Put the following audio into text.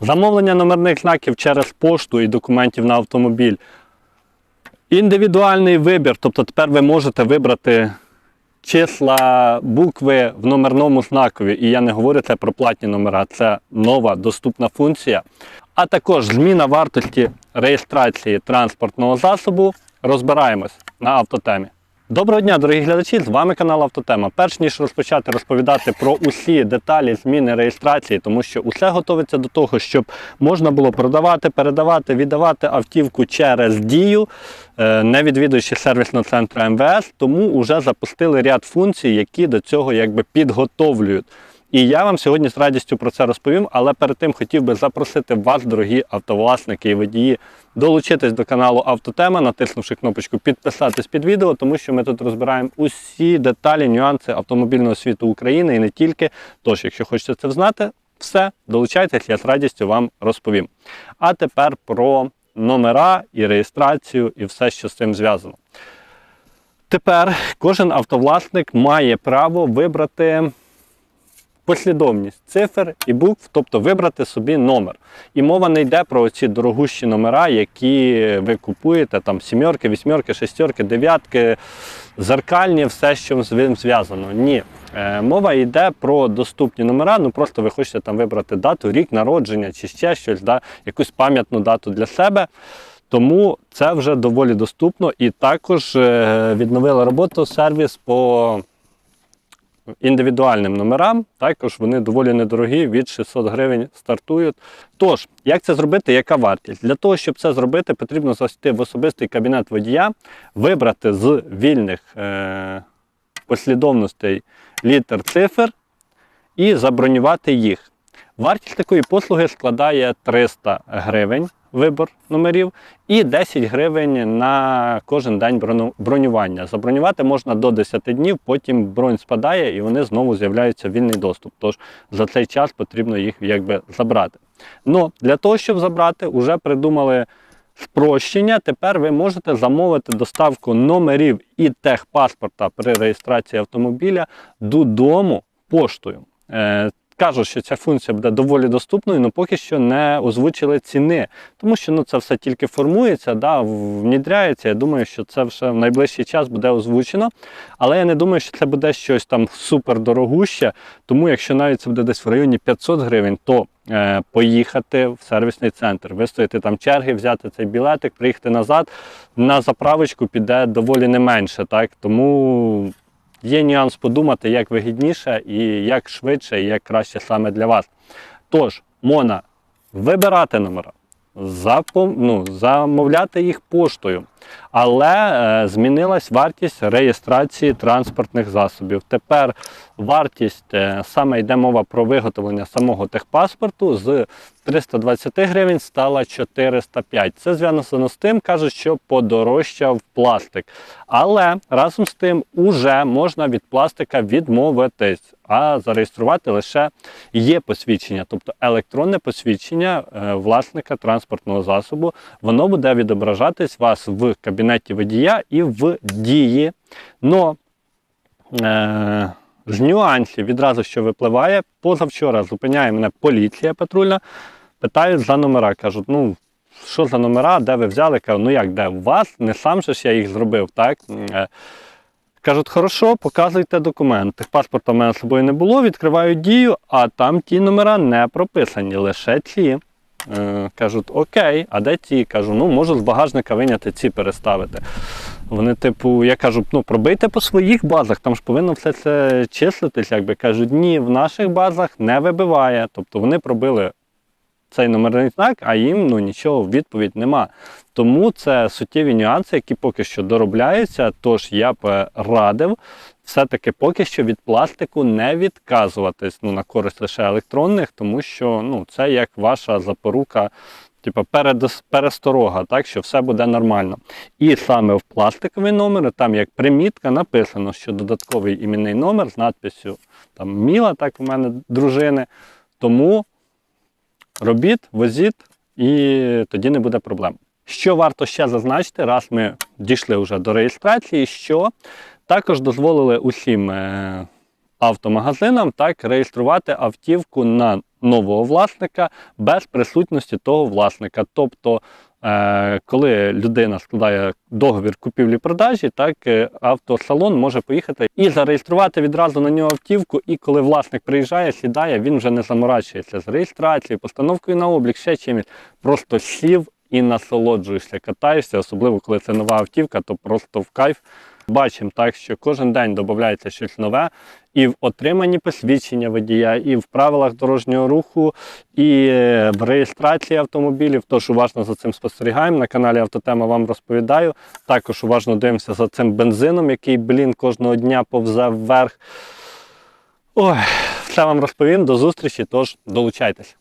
Замовлення номерних знаків через пошту і документів на автомобіль. Індивідуальний вибір, тобто тепер ви можете вибрати числа, букви в номерному знакові. І я не говорю це про платні номера, це нова доступна функція. А також зміна вартості реєстрації транспортного засобу. Розбираємось на автотемі. Доброго дня, дорогі глядачі! З вами канал Автотема. Перш ніж розпочати розповідати про усі деталі зміни реєстрації, тому що усе готовиться до того, щоб можна було продавати, передавати, віддавати автівку через дію, е, не відвідуючи сервісного центру МВС, тому вже запустили ряд функцій, які до цього якби підготовлюють. І я вам сьогодні з радістю про це розповім, але перед тим хотів би запросити вас, дорогі автовласники і водії, долучитись до каналу Автотема, натиснувши кнопочку підписатись під відео, тому що ми тут розбираємо усі деталі, нюанси автомобільного світу України і не тільки. Тож, якщо хочете це знати, все, долучайтесь, я з радістю вам розповім. А тепер про номера і реєстрацію і все, що з цим зв'язано. Тепер кожен автовласник має право вибрати послідовність цифр і букв, тобто вибрати собі номер. І мова не йде про ці дорогущі номера, які ви купуєте, там сімерки, вісьмерки, шестерки, дев'ятки, зеркальні, все, що з ним зв'язано. Ні. Е, Мова йде про доступні номера, ну просто ви хочете там вибрати дату, рік народження чи ще щось, да, якусь пам'ятну дату для себе. Тому це вже доволі доступно і також е, відновили роботу сервіс по індивідуальним номерам. Також вони доволі недорогі, від 600 гривень стартують. Тож, як це зробити, яка вартість? Для того, щоб це зробити, потрібно зайти в особистий кабінет водія, вибрати з вільних е- послідовностей літер цифр і забронювати їх. Вартість такої послуги складає 300 гривень вибор номерів і 10 гривень на кожен день бронювання. Забронювати можна до 10 днів, потім бронь спадає і вони знову з'являються в вільний доступ. Тож за цей час потрібно їх якби забрати. Ну, для того, щоб забрати, вже придумали спрощення. Тепер ви можете замовити доставку номерів і техпаспорта при реєстрації автомобіля додому поштою. Кажуть, що ця функція буде доволі доступною, але поки що не озвучили ціни, тому що ну, це все тільки формується, да, внідряється. Я думаю, що це вже в найближчий час буде озвучено. Але я не думаю, що це буде щось там супер дорогуще. Тому якщо навіть це буде десь в районі 500 гривень, то е, поїхати в сервісний центр, вистояти там черги, взяти цей білетик, приїхати назад. На заправочку піде доволі не менше. Так? Тому є нюанс подумати, як вигідніше і як швидше, і як краще саме для вас. Тож, Мона, вибирати номера, запом... ну, замовляти їх поштою. Але е, змінилась вартість реєстрації транспортних засобів. Тепер вартість, е, саме йде мова про виготовлення самого техпаспорту з 320 гривень стала 405. Це зв'язано з тим, кажуть, що подорожчав пластик. Але разом з тим уже можна від пластика відмовитись, а зареєструвати лише є посвідчення, тобто електронне посвідчення е, власника транспортного засобу. Воно буде відображатись вас в кабінеті водія і в дії. Но е, з нюансів відразу що випливає, позавчора зупиняє мене поліція патрульна, питають за номера. Кажуть, ну що за номера, де ви взяли? Кажу, ну як де? У вас? Не сам же ж я їх зробив, так? Кажуть, хорошо, показуйте документи. Паспорта в мене з собою не було, відкриваю дію, а там ті номера не прописані, лише ці. Е, кажуть, окей, а де ті? Кажу, ну можу з багажника виняти ці переставити. Вони, типу, я кажу, ну пробийте по своїх базах, там ж повинно все це числитись. Якби кажуть, ні, в наших базах не вибиває. Тобто вони пробили цей номерний знак, а їм ну, нічого в відповідь нема. Тому це суттєві нюанси, які поки що доробляються. Тож я б радив все-таки поки що від пластику не відказуватись ну, на користь лише електронних, тому що ну, це як ваша запорука. Перед, пересторога, так що все буде нормально. І саме в пластикові номери, там як примітка, написано, що додатковий іменний номер з надписю там Міла, так у мене дружини. Тому робіть, возіть, і тоді не буде проблем. Що варто ще зазначити, раз ми дійшли вже до реєстрації, що також дозволили усім е, автомагазинам, так реєструвати автівку на нового власника без присутності того власника. Тобто, коли людина складає договір купівлі-продажі, так е, автосалон може поїхати і зареєструвати відразу на нього автівку. І коли власник приїжджає, сідає, він вже не заморачується з реєстрацією, постановкою на облік, ще чимось. Просто сів і насолоджуєшся, катаєшся, особливо коли це нова автівка, то просто в кайф. Бачимо так, що кожен день додається щось нове, і в отриманні посвідчення водія, і в правилах дорожнього руху, і е, в реєстрації автомобілів. Тож уважно за цим спостерігаємо. На каналі Автотема вам розповідаю. Також уважно дивимося за цим бензином, який, блін, кожного дня повзе вверх. Ой, все вам розповім. До зустрічі, тож долучайтесь.